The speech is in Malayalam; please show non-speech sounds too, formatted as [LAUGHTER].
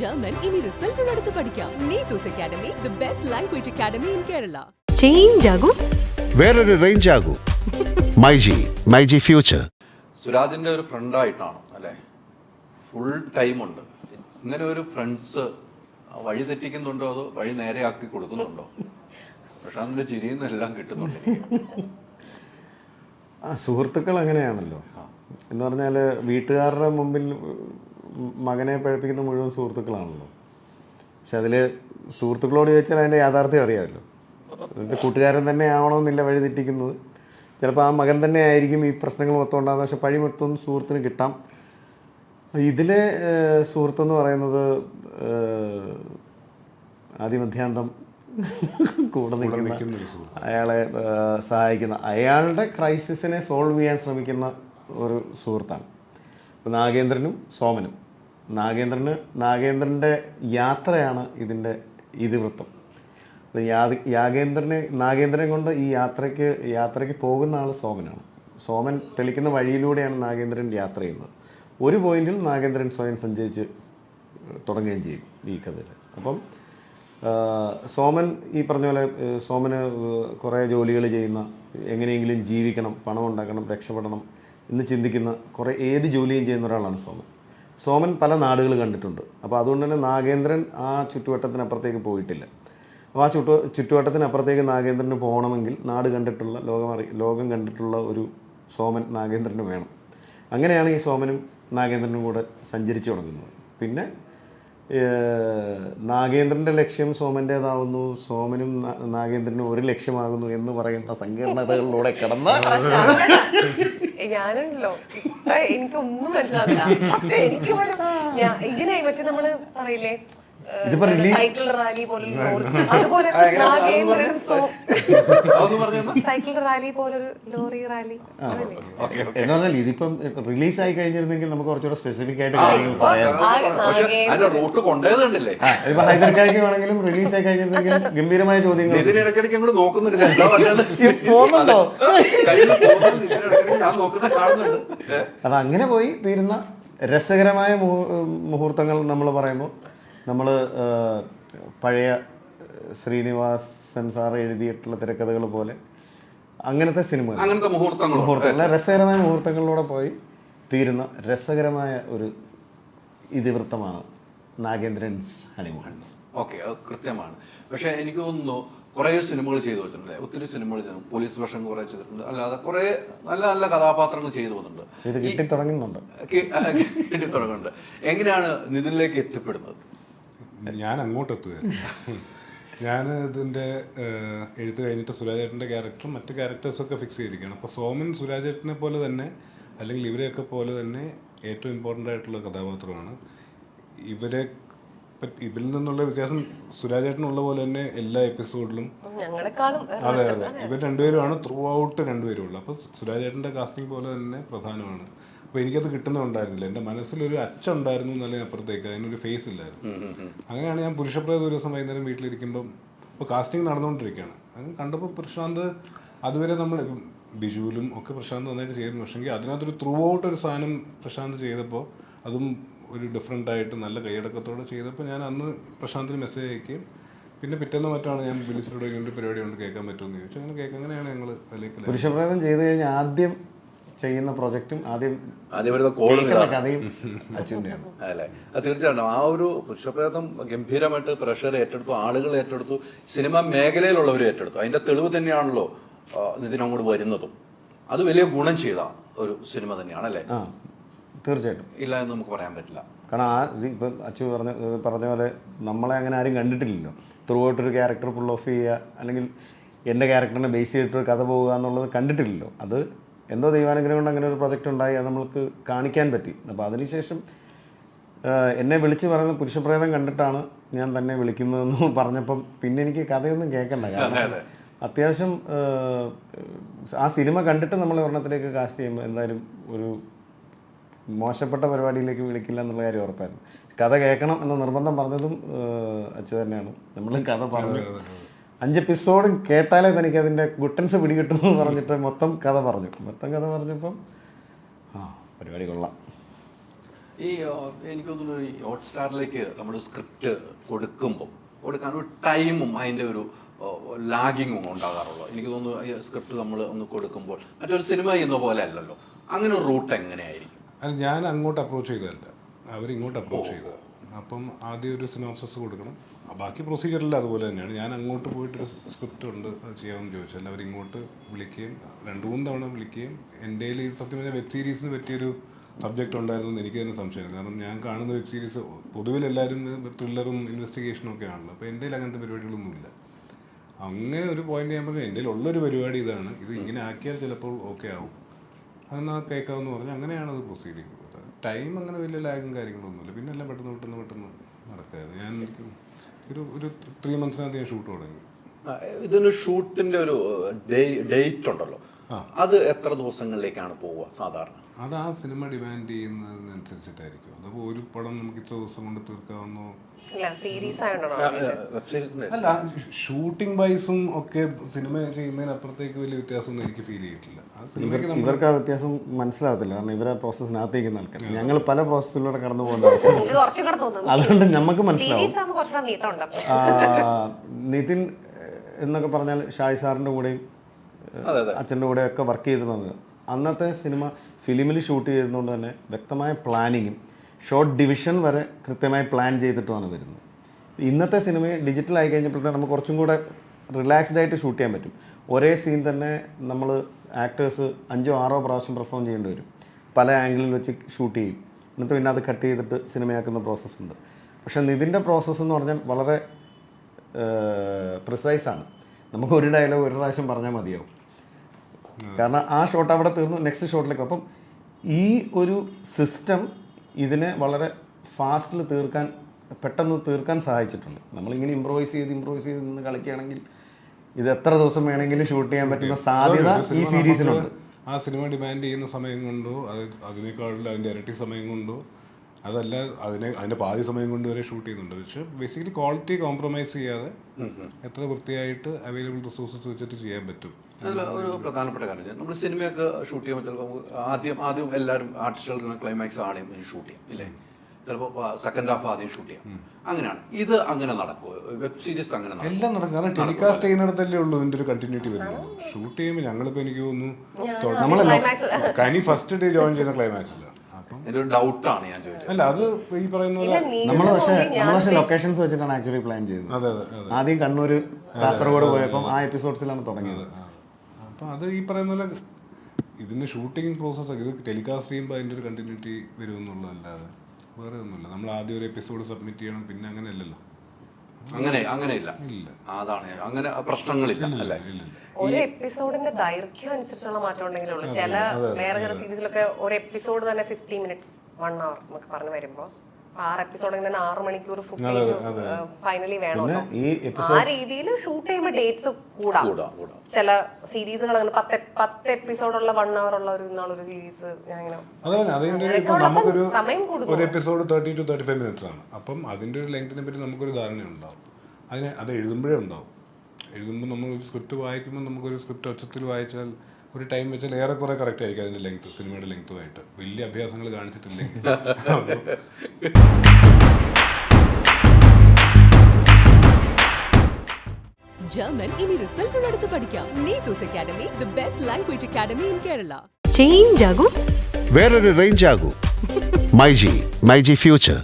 ജർമ്മൻ ഇനി റിസൾട്ടുകൾ എടുത്ത് പഠിക്കാം. Neethus academy the best language academy in Kerala change ആകും. വേറൊരു റേഞ്ച് ആകൂ. മൈജി മൈജി ഫ്യൂച്ചർ സുരാജിന്റെ ഒരു ഫ്രണ്ടായിട്ടാണ് അല്ലേ? ഫുൾ ടൈം ഉണ്ട്. ഇങ്ങനെ ഒരു ഫ്രണ്ട്സ് വഴി തെറ്റിക്കുന്നുണ്ടോ അതോ വഴി നേരെയാക്കി കൊടുക്കുന്നുണ്ടോ? പ്രശാന്തിന്റെ ചിരിയിൽ നിന്നെല്ലാം കിട്ടുന്നുണ്ട് ആ സുഹൃത്തുക്കൾ അങ്ങനെയാണല്ലോ. എന്ന് പറഞ്ഞാൽ വീട്ടുകാരുടെ മുമ്പിൽ മകനെ പഴപ്പിക്കുന്ന മുഴുവൻ സുഹൃത്തുക്കളാണല്ലോ. പക്ഷെ അതിൽ സുഹൃത്തുക്കളോട് ചോദിച്ചാൽ അതിന്റെ യാഥാർത്ഥ്യം അറിയാമല്ലോ. അതിന്റെ കൂട്ടുകാരൻ തന്നെ ആവണമെന്നില്ല വഴി തെറ്റിക്കുന്നത്. ചിലപ്പോൾ ആ മകൻ തന്നെ ആയിരിക്കും ഈ പ്രശ്നങ്ങൾ മൊത്തം ഉണ്ടാകുന്നത് പക്ഷെ പഴി മൊത്തം സുഹൃത്തിന് കിട്ടാം. ഇതിലെ സുഹൃത്തെന്ന് പറയുന്നത് ആദ്യമധ്യാന്തം കൂടെ നിൽക്കുന്ന അയാളെ സഹായിക്കുന്ന അയാളുടെ ക്രൈസിസിനെ സോൾവ് ചെയ്യാൻ ശ്രമിക്കുന്ന ഒരു സുഹൃത്താണ്. ഇപ്പം നാഗേന്ദ്രനും സോമനും. നാഗേന്ദ്രന് നാഗേന്ദ്രന്റെ യാത്രയാണ് ഇതിന്റെ ഇതിവൃത്തം. യാഗേന്ദ്രനെ നാഗേന്ദ്രനെ കൊണ്ട് ഈ യാത്രയ്ക്ക് യാത്രയ്ക്ക് പോകുന്ന ആൾ സോമനാണ്. സോമൻ തെളിക്കുന്ന വഴിയിലൂടെയാണ് നാഗേന്ദ്രൻ യാത്ര ചെയ്യുന്നത്. ഒരു പോയിന്റിൽ നാഗേന്ദ്രൻ സ്വയം സഞ്ചരിച്ച് തുടങ്ങുകയും ചെയ്യും ഈ കഥയിൽ അപ്പം സോമൻ ഈ പറഞ്ഞ പോലെ സോമന് കുറേ ജോലികൾ ചെയ്യുന്ന എങ്ങനെയെങ്കിലും ജീവിക്കണം പണം ഉണ്ടാക്കണം രക്ഷപ്പെടണം എന്ന് ചിന്തിക്കുന്ന കുറേ ഏത് ജോലിയും ചെയ്യുന്ന ഒരാളാണ് സോമൻ. സോമൻ പല നാടുകൾ കണ്ടിട്ടുണ്ട്. അപ്പോൾ അതുകൊണ്ട് തന്നെ നാഗേന്ദ്രൻ ആ ചുറ്റുവട്ടത്തിനപ്പുറത്തേക്ക് പോയിട്ടില്ല. അപ്പോൾ ആ ചുറ്റു ചുറ്റുവട്ടത്തിനപ്പുറത്തേക്ക് നാഗേന്ദ്രന് പോകണമെങ്കിൽ നാട് കണ്ടിട്ടുള്ള ലോകം അറി ലോകം കണ്ടിട്ടുള്ള ഒരു സോമൻ നാഗേന്ദ്രന് വേണം. അങ്ങനെയാണ് ഈ സോമനും നാഗേന്ദ്രനും കൂടെ സഞ്ചരിച്ചു തുടങ്ങുന്നത്. പിന്നെ നാഗേന്ദ്രന്റെ ലക്ഷ്യം സോമന്റേതാവുന്നു സോമനും നാഗേന്ദ്രനും ഒരു ലക്ഷ്യമാകുന്നു എന്ന് പറയുന്ന സങ്കീർണതകളിലൂടെ കിടന്ന് ഞാനുണ്ടല്ലോ എനിക്ക് എനിക്കൊന്നും മനസ്സിലാവില്ല എനിക്ക് പോലും ഞാൻ ഇങ്ങനെ മറ്റേ നമ്മൾ പറയില്ലേ സൈക്കിൾ റാലി പോലൊരു ലോറി അതുപോലെ? സൈക്കിൾ റാലി പോലൊരു ലോറി റാലി. എന്ന് പറഞ്ഞാൽ ഇതിപ്പം റിലീസായി കഴിഞ്ഞിരുന്നെങ്കിൽ നമുക്ക് കുറച്ചുകൂടെ സ്പെസിഫിക് ആയിട്ട് കാര്യങ്ങൾ പറയാം. പക്ഷെ വേണമെങ്കിലും റിലീസ് ആയി കഴിഞ്ഞിരുന്നെങ്കിൽ [LAUGHS] ഗംഭീരമായ ചോദ്യങ്ങൾ ഇതിനിടയ്ക്കിടയ്ക്ക് നോക്കുന്നുണ്ട്. [LAUGHS] പോകുന്നുണ്ടോ? ഞാൻ കാണുന്നുണ്ട്. അത് അങ്ങനെ പോയി തീരുന്ന രസകരമായ മുഹൂർത്തങ്ങൾ നമ്മൾ പറയുമ്പോൾ നമ്മൾ പഴയ ശ്രീനിവാസൻ സാർ എഴുതിയിട്ടുള്ള തിരക്കഥകൾ പോലെ അങ്ങനത്തെ സിനിമകൾ അങ്ങനത്തെ മുഹൂർത്തങ്ങൾ മുഹൂർത്തങ്ങൾ രസകരമായ മുഹൂർത്തങ്ങളിലൂടെ പോയി തീരുന്ന രസകരമായ ഒരു ഇതിവൃത്തമാണ്. നാഗേന്ദ്രൻസ് ഹണിമൂൺ ഓക്കെ കൃത്യമാണ്. പക്ഷേ എനിക്ക് തോന്നുന്നു കുറേ സിനിമകൾ ചെയ്തു വെച്ചിട്ടുണ്ട്. ഒത്തിരി സിനിമകൾ ചെയ്തു. പോലീസ് വേഷം കുറെ ചെയ്തിട്ടുണ്ട്. അല്ലാതെ കുറേ നല്ല നല്ല കഥാപാത്രങ്ങൾ ചെയ്തു പോകുന്നുണ്ട്. കിട്ടി തുടങ്ങുന്നുണ്ട് കിട്ടി തുടങ്ങുന്നുണ്ട് എങ്ങനെയാണ് നിതിനിലേക്ക് എത്തിപ്പെടുന്നത്? ഞാൻ അങ്ങോട്ട് എത്തുകയാണ് ഞാൻ ഇതിന്റെ എഴുത്ത് കഴിഞ്ഞിട്ട് സുരാജേട്ടന്റെ ക്യാരക്ടറും മറ്റ് ക്യാരക്ടേഴ്സൊക്കെ ഫിക്സ് ചെയ്തിരിക്കുകയാണ്. അപ്പോൾ സോമൻ സുരാജേട്ടനെ പോലെ തന്നെ അല്ലെങ്കിൽ ഇവരെയൊക്കെ പോലെ തന്നെ ഏറ്റവും ഇമ്പോർട്ടന്റ് ആയിട്ടുള്ള കഥാപാത്രമാണ് ഇവരെ ഇതിൽ നിന്നുള്ള വ്യത്യാസം സുരാജേട്ടനുള്ള പോലെ തന്നെ എല്ലാ എപ്പിസോഡിലും അതെ അതെ. ഇവർ രണ്ടുപേരുമാണ് ത്രൂ ഔട്ട് രണ്ടുപേരും ഉള്ളത് അപ്പോൾ സുരാജേട്ടന്റെ കാസ്റ്റിംഗ് പോലെ തന്നെ പ്രധാനമാണ്. അപ്പോൾ എനിക്കത് കിട്ടുന്നുണ്ടായിരുന്നില്ല. എന്റെ മനസ്സിലൊരു അച്ഛണ്ടായിരുന്നു എന്നല്ലേ അപ്പുറത്തേക്ക്. അതിനൊരു ഫേസ് ഇല്ലായിരുന്നു. അങ്ങനെയാണ് ഞാൻ പുരുഷപ്രേത ഒരു ദിവസം വൈകുന്നേരം വീട്ടിലിരിക്കുമ്പം ഇപ്പോൾ കാസ്റ്റിംഗ് നടന്നുകൊണ്ടിരിക്കുകയാണ്. അത് കണ്ടപ്പോൾ പ്രശാന്ത് അതുവരെ നമ്മൾ ബിജുവിലും ഒക്കെ പ്രശാന്ത് നന്നായിട്ട് ചെയ്യുന്നു പക്ഷേ അതിനകത്തൊരു ത്രൂ ഔട്ട് ഒരു സാധനം പ്രശാന്ത് ചെയ്തപ്പോൾ അതും ഒരു ഡിഫറെന്റ് ആയിട്ട് നല്ല കൈയടക്കത്തോടെ ചെയ്തപ്പോൾ ഞാൻ അന്ന് പ്രശാന്തിന് മെസ്സേജ് അയക്കുകയും പിന്നെ പിറ്റേന്ന് മറ്റാണ് ഞാൻ വിളിച്ചിട്ട് ഇങ്ങനൊരു പരിപാടി കൊണ്ട് കേൾക്കാൻ പറ്റുമെന്ന് ചോദിച്ചു. അങ്ങനെ കേൾക്കാം അങ്ങനെയാണ് ഞങ്ങൾ അതിലേക്ക് പുരുഷപ്രേതം ചെയ്ത് കഴിഞ്ഞാൽ ആദ്യം ചെയ്യുന്ന പ്രൊജക്റ്റും ആദ്യം ആദ്യം വരുന്ന കോൾ കഥയും [LAUGHS] അച്ഛന്റെയാണ്. അല്ലേ? അത് തീർച്ചയായിട്ടും. ആ ഒരു പുരുഷപ്രേതം ഗംഭീരമായിട്ട് പ്രഷർ ഏറ്റെടുത്തു ആളുകൾ ഏറ്റെടുത്തു സിനിമ മേഖലയിലുള്ളവർ ഏറ്റെടുത്തു. അതിന്റെ തെളിവ് തന്നെയാണല്ലോ നിതിൻ അങ്ങോട്ട് വരുന്നതും. അത് വലിയ ഗുണം ചെയ്ത ഒരു സിനിമ തന്നെയാണ് അല്ലേ? തീർച്ചയായിട്ടും. ഇല്ല എന്ന് നമുക്ക് പറയാൻ പറ്റില്ല. കാരണം ആ ഇപ്പം അച്ചു പറഞ്ഞ പറഞ്ഞ പോലെ നമ്മളെ അങ്ങനെ ആരും കണ്ടിട്ടില്ലല്ലോ. ത്രൂ ഔട്ട് ഒരു ക്യാരക്ടർ പുൾ ഓഫ് ചെയ്യുക അല്ലെങ്കിൽ എന്റെ ക്യാരക്ടറിനെ ബേസ് ചെയ്തിട്ട് കഥ പോവുക എന്നുള്ളത് കണ്ടിട്ടില്ലല്ലോ. അത് എന്തോ ദൈവാനുഗ്രഹം കൊണ്ട് അങ്ങനെ ഒരു പ്രൊജക്റ്റ് ഉണ്ടായി അത് നമ്മൾക്ക് കാണിക്കാൻ പറ്റി. അപ്പോൾ അതിനുശേഷം എന്നെ വിളിച്ച് പറയുന്ന പുരുഷപ്രേതം കണ്ടിട്ടാണ് ഞാൻ തന്നെ വിളിക്കുന്നതെന്ന് പറഞ്ഞപ്പം പിന്നെ എനിക്ക് കഥയൊന്നും കേൾക്കണ്ട. കാരണം അത്യാവശ്യം ആ, ആ സിനിമ കണ്ടിട്ട് നമ്മൾ ഒരെണ്ണത്തിലേക്ക് കാസ്റ്റ് ചെയ്യുമ്പോൾ എന്തായാലും ഒരു മോശപ്പെട്ട പരിപാടിയിലേക്ക് വിളിക്കില്ല എന്നുള്ള കാര്യം ഉറപ്പായിരുന്നു. കഥ കേൾക്കണം എന്ന നിർബന്ധം പറഞ്ഞതും അച്ഛൻ തന്നെയാണ്. നമ്മൾ കഥ പറഞ്ഞു. അഞ്ച് എപ്പിസോഡും കേട്ടാലേ തനിക്ക് അതിന്റെ ഗുട്ടൻസ് പിടികിട്ടും എന്ന് പറഞ്ഞിട്ട് മൊത്തം കഥ പറഞ്ഞു. മൊത്തം കഥ പറഞ്ഞപ്പം ആ പരിപാടി കൊള്ളാം. ഈ എനിക്ക് തോന്നുന്നു ഈ ഹോട്ട്സ്റ്റാറിലേക്ക് നമ്മൾ സ്ക്രിപ്റ്റ് കൊടുക്കുമ്പോൾ കൊടുക്കാൻ ഒരു ടൈമും അതിന്റെ ഒരു ലാഗിങ്ങും ഉണ്ടാകാറുള്ളൂ. എനിക്ക് തോന്നുന്നു സ്ക്രിപ്റ്റ് നമ്മൾ ഒന്ന് കൊടുക്കുമ്പോൾ മറ്റൊരു സിനിമ ചെയ്യുന്ന പോലെ അല്ലല്ലോ. അങ്ങനെ ഒരു റൂട്ട് എങ്ങനെയായിരിക്കും? അല്ല ഞാൻ അങ്ങോട്ട് അപ്രോച്ച് ചെയ്തതല്ല. അവരിങ്ങോട്ട് അപ്രോച്ച് ചെയ്തത്. അപ്പം ആദ്യം ഒരു സിനോപ്സസ് കൊടുക്കണം. ബാക്കി പ്രൊസീജിയറില്ല അതുപോലെ തന്നെയാണ്. ഞാൻ അങ്ങോട്ട് പോയിട്ടൊരു സ്ക്രിപ്റ്റ് ഉണ്ട് ചെയ്യാമെന്ന് ചോദിച്ചാൽ അവരിങ്ങോട്ട് വിളിക്കുകയും രണ്ടു മൂന്ന് തവണ വിളിക്കുകയും എന്റെ ഈ സത്യം പറഞ്ഞാൽ വെബ് സീരീസിന് പറ്റിയൊരു സബ്ജക്റ്റ് ഉണ്ടായിരുന്നു എന്ന് എനിക്ക് തന്നെ സംശയമാണ് കാരണം ഞാൻ കാണുന്ന വെബ് സീരീസ് പൊതുവിൽ എല്ലാവരും ത്രില്ലറും ഇൻവെസ്റ്റിഗേഷനും ഒക്കെ ആണല്ലോ. അപ്പോൾ എന്റെ അങ്ങനത്തെ പരിപാടികളൊന്നുമില്ല അങ്ങനെ ഒരു പോയിന്റ് ഞാൻ പറഞ്ഞു എന്റെ ഉള്ളൊരു പരിപാടി ഇതാണ്. ഇത് ഇങ്ങനെ ആക്കിയാൽ ചിലപ്പോൾ ഓക്കെ ആവും. അതെന്നാ കേൾക്കാമെന്ന് പറഞ്ഞു അങ്ങനെയാണ് അത് പ്രൊസീഡ് ചെയ്യുന്നത് ടൈം അങ്ങനെ വലിയ ലാഗും കാര്യങ്ങളൊന്നുമില്ല. പിന്നെ എല്ലാം പെട്ടെന്ന് പെട്ടെന്ന് പെട്ടെന്ന് നടക്കായിരുന്നു. ഞാൻ ഒരു ഒരു ത്രീ മന്ത്സിനകത്ത് ഞാൻ ഷൂട്ട് തുടങ്ങി. ഇതിന് ഷൂട്ടിന്റെ ഒരു ഡേറ്റ് ഉണ്ടല്ലോ. അത് എത്ര ദിവസങ്ങളിലേക്കാണ് പോവുക സാധാരണ? അത് ആ സിനിമ ഡിമാൻഡ് ചെയ്യുന്നതിനനുസരിച്ചിട്ടായിരിക്കും. അതപ്പോ ഒരു പടം നമുക്ക് ഇത്ര ദിവസം കൊണ്ട് തീർക്കാവുന്നോ? അല്ല ഷൂട്ടിംഗ് വൈസും ഒക്കെ സിനിമ ചെയ്യുന്നതിനപ്പുറത്തേക്ക് വലിയ വ്യത്യാസമൊന്നും എനിക്ക് ഫീൽ ചെയ്തിട്ടില്ല. ആ സിനിമയ്ക്ക് ഇവർക്ക് ആ വ്യത്യാസം മനസ്സിലാവത്തില്ല കാരണം ഇവരെ പ്രോസസ്സിനകത്തേക്കുന്ന ആൾക്കാർ ഞങ്ങൾ പല പ്രോസസ്സിലൂടെ കടന്നു പോകുന്ന അതുകൊണ്ട് നമുക്ക് മനസ്സിലാവും. നിതിൻ എന്നൊക്കെ പറഞ്ഞാൽ ഷായ് സാറിന്റെ കൂടെയും അച്ഛന്റെ കൂടെയൊക്കെ വർക്ക് ചെയ്തിരുന്നത് അന്നത്തെ സിനിമ ഫിലിമിൽ ഷൂട്ട് ചെയ്തതുകൊണ്ട് തന്നെ വ്യക്തമായ പ്ലാനിങ്ങും ഷോർട്ട് ഡിവിഷൻ വരെ കൃത്യമായി പ്ലാൻ ചെയ്തിട്ടുമാണ് വരുന്നത്. ഇന്നത്തെ സിനിമ ഡിജിറ്റൽ ആയി കഴിഞ്ഞപ്പോഴത്തേക്ക് നമുക്ക് കുറച്ചും കൂടെ റിലാക്സ്ഡ് ആയിട്ട് ഷൂട്ട് ചെയ്യാൻ പറ്റും. ഒരേ സീൻ തന്നെ നമ്മൾ ആക്ടേഴ്സ് അഞ്ചോ ആറോ പ്രാവശ്യം പെർഫോം ചെയ്യേണ്ടി വരും. പല ആംഗിളിൽ വെച്ച് ഷൂട്ട് ചെയ്യും. എന്നിട്ട് പിന്നെ അത് കട്ട് ചെയ്തിട്ട് സിനിമയാക്കുന്ന പ്രോസസ്സുണ്ട് പക്ഷേ നിതിന്റെ പ്രോസസ്സ് എന്ന് പറഞ്ഞാൽ വളരെ പ്രിസൈസാണ് നമുക്ക് ഒരു ഡയലോഗ് ഒരു പ്രാവശ്യം പറഞ്ഞാൽ മതിയാവും. കാരണം ആ ഷോട്ട് അവിടെ തീർന്നു നെക്സ്റ്റ് ഷോട്ടിലേക്ക് അപ്പം ഈ ഒരു സിസ്റ്റം ഇതിനെ വളരെ ഫാസ്റ്റിൽ തീർക്കാൻ പെട്ടെന്ന് തീർക്കാൻ സഹായിച്ചിട്ടുണ്ട്. നമ്മളിങ്ങനെ ഇമ്പ്രൂവൈസ് ചെയ്ത് ഇമ്പ്രൂവൈസ് ചെയ്ത് നിന്ന് കളിക്കുകയാണെങ്കിൽ ഇത് എത്ര ദിവസം വേണമെങ്കിലും ഷൂട്ട് ചെയ്യാൻ പറ്റുന്ന സാധ്യത ഈ സീരീസിലുണ്ട് ആ സിനിമ ഡിമാൻഡ് ചെയ്യുന്ന സമയം കൊണ്ടോ അത് അതിനേക്കാളും അതിന്റെ ഇരട്ടി സമയം കൊണ്ടോ അതല്ല അതിനെ അതിന്റെ പാതി സമയം കൊണ്ട് വരെ ഷൂട്ട് ചെയ്യുന്നുണ്ട്. പക്ഷെ ബേസിക്കലി ക്വാളിറ്റി കോംപ്രമൈസ് ചെയ്യാതെ എത്ര വൃത്തിയായിട്ട് അവൈലബിൾ റിസോഴ്സസ് വെച്ചിട്ട് ചെയ്യാൻ പറ്റും. അതിൽ ഒരു പ്രധാനപ്പെട്ട കാര്യം നമ്മൾ സിനിമയൊക്കെ ഷൂട്ട് ചെയ്യുമ്പോൾ ചിലപ്പോൾ ആദ്യം ആദ്യം എല്ലാവരും ആർട്ടിസ്റ്റുകൾ ക്ലൈമാക്സ് ആണെങ്കിൽ ഷൂട്ട് ചെയ്യും ഇല്ലേ? ചിലപ്പോൾ സെക്കൻഡ് ഹാഫ് ആദ്യം ഷൂട്ട് ചെയ്യാം. അങ്ങനെയാണ്. ഇത് അങ്ങനെ നടക്കുമോ വെബ് സീരീസ് അങ്ങനെ എല്ലാം നടക്കും. കാരണം ടെലികാസ്റ്റ് ചെയ്യുന്നിടത്തല്ലേ ഉള്ളൂ ഇതിന്റെ ഒരു കണ്ടിന്യൂറ്റി വരുന്നത്. ഷൂട്ട് ചെയ്യുമ്പോൾ ഞങ്ങളിപ്പോൾ എനിക്ക് തോന്നുന്നു Climax- Kani first day join ചെയ്യുന്ന ക്ലൈമാക്സിലാണ് എന്റെ ഒരു ഡൗട്ടാണ് ഞാൻ ചോദിച്ചത്. അല്ല അത് ഈ പറയുന്ന പോലെ നമ്മൾ പക്ഷേ നമ്മൾ പക്ഷേ ലൊക്കേഷൻസ് വെച്ചിട്ടാണ് ആക്ച്വലി പ്ലാൻ ചെയ്തത്. അതെ അതെ അതെ. ആദ്യം കണ്ണൂർ കാസർഗോഡ് പോയപ്പോൾ ആ എപ്പിസോഡ്സിലാണ് തുടങ്ങിയത്. അപ്പം അത് ഈ പറയുന്ന പോലെ ഇതിന്റെ ഷൂട്ടിംഗ് പ്രോസസ് ഇത് ടെലികാസ്റ്റ് ചെയ്യുമ്പോൾ അതിന്റെ ഒരു കണ്ടിന്യൂറ്റി വരുമെന്നുള്ളതല്ലാതെ വേറെ ഒന്നുമില്ല. നമ്മൾ ആദ്യം ഒരു എപ്പിസോഡ് സബ്മിറ്റ് ചെയ്യണം പിന്നെ അങ്ങനെ അല്ലല്ലോ അങ്ങനെ അങ്ങനെയില്ല. ഇല്ല. അതാണ് അങ്ങനെ പ്രശ്നങ്ങളില്ല അല്ലേ? ഒരു എപ്പിസോഡിന്റെ ദൈർഘ്യം അനുസരിച്ചുള്ള മാറ്റം ഉണ്ടെങ്കിലേ ഉള്ളൂ. ചില വേറെ ചില സീരീസിലൊക്കെ ഒരു എപ്പിസോഡ് തന്നെ ഫിഫ്റ്റി മിനിറ്റ്സ് വൺ അവർ എന്നൊക്കെ പറഞ്ഞു വരുമ്പോ ആറ് എപ്പിസോഡ് ഇങ്ങനെ ആറ് മണിക്കൂർ ഫുട്ടേജ് ഫൈനലി വേണം ഈ ആ രീതിയിൽ ഷൂട്ട് ചെയ്യുമ്പോൾ ഡേറ്റ്സ് കൂടാം. കൂടാം കൂടാം. ചില സീരീസുകൾ അങ്ങനെ പത്ത് പത്ത് എപ്പിസോഡുള്ള വൺ അവർ ഉള്ള ഒരു നാളൊരു സീരീസ് ഞാൻ ഇങ്ങനെ സമയം കൂടുന്നു. ഒരു episode thirty two thirty five minutes ആണ്. അപ്പം അതിന്റെ ഒരു ലെങ്തിനെ പറ്റി നമുക്കൊരു ധാരണ ഉണ്ടാവും. അതിന് അത് എഴുതുമ്പോഴേ ഉണ്ടാവും. എഴുതുമ്പോൾ നമ്മൾ ഒരു സ്ക്രിപ്റ്റ് വായിക്കുമ്പോൾ നമുക്കൊരു സ്ക്രിപ്റ്റ് ഒച്ചത്തിൽ വായിച്ചാൽ ഒരു ടൈം വെച്ചാൽ ഏറെക്കുറെ കറക്റ്റ് ആയിരിക്കും അതിന്റെ ലെങ്ത് സിനിമയുടെ ലെങ്ത്തുമായിട്ട് വലിയ അഭ്യാസങ്ങൾ കാണിച്ചിട്ടില്ലെങ്കിൽ. ജർമ്മൻ ഇനി റിസൾട്ടുകൾ എടുത്ത് പഠിക്കാം. Neethu's academy the best language academy in Kerala change ആകും വേറൊരു റേഞ്ച് ആകും. MyG myG future